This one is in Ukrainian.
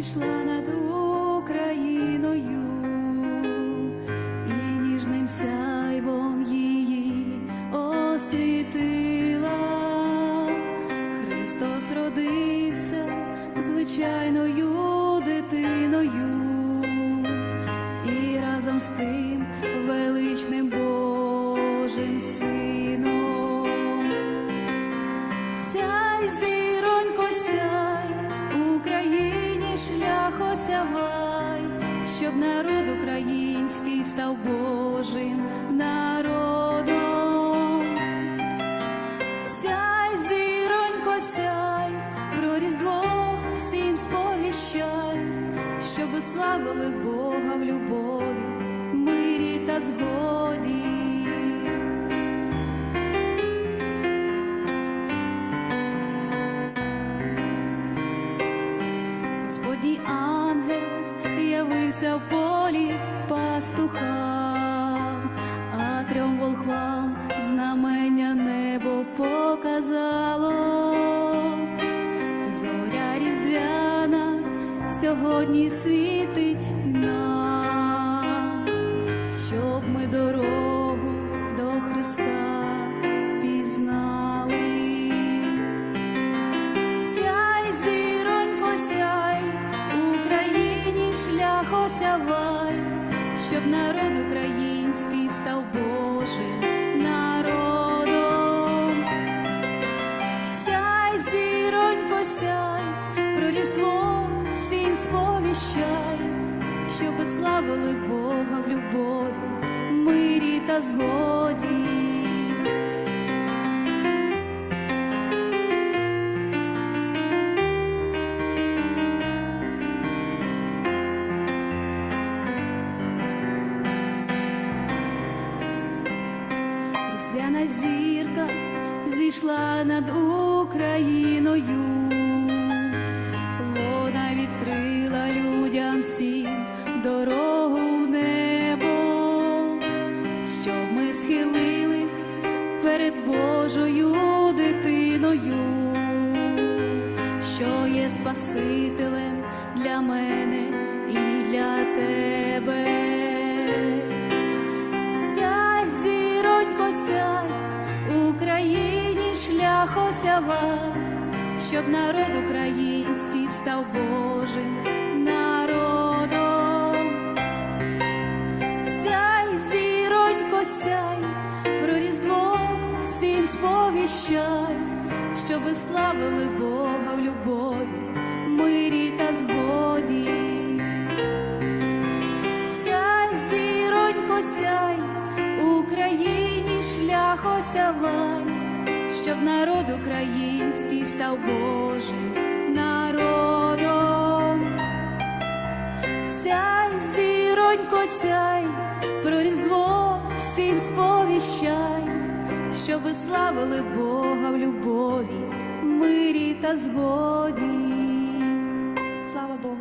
зійшла над Україною і ніжним сяйвом її освітила. Христос родився звичайною дитиною, і разом з тим величним Божим сином. Сяй, шлях щоб народ український став Божим народом. Сяй, зіронько, сяй, про Різдво всім сповіщай, щоб славили Бога в любові, мирі та згоді. Господній ангел явився в полі пастухам, а трьом волхвам знамення небо показало. Зоря різдвяна сьогодні світить нам, щоб ми дорогу щоб народ український став Божим народом. Сяй, зіронько, сяй, про Різдво всім сповіщай, щоб славили Бога в любові, мирі та згоді. Різдвяна зірка зійшла над Україною, вона відкрила людям всім дорогу в небо, щоб ми схилились перед Божою дитиною, що є Спасителем для мене і для тебе. Шлях щоб народ український став Божим народом. Сяй, зіронько, сяй, про Різдво всім сповіщай, щоби славили Бога в любові, мирі та згоді. Сяй, зіронько, сяй, Україні шлях осявай, щоб народ український став Божим народом. Сяй, зіронько, сяй, про різдво всім сповіщай, щоби славили Бога в любові, мирі та згоді. Слава Богу.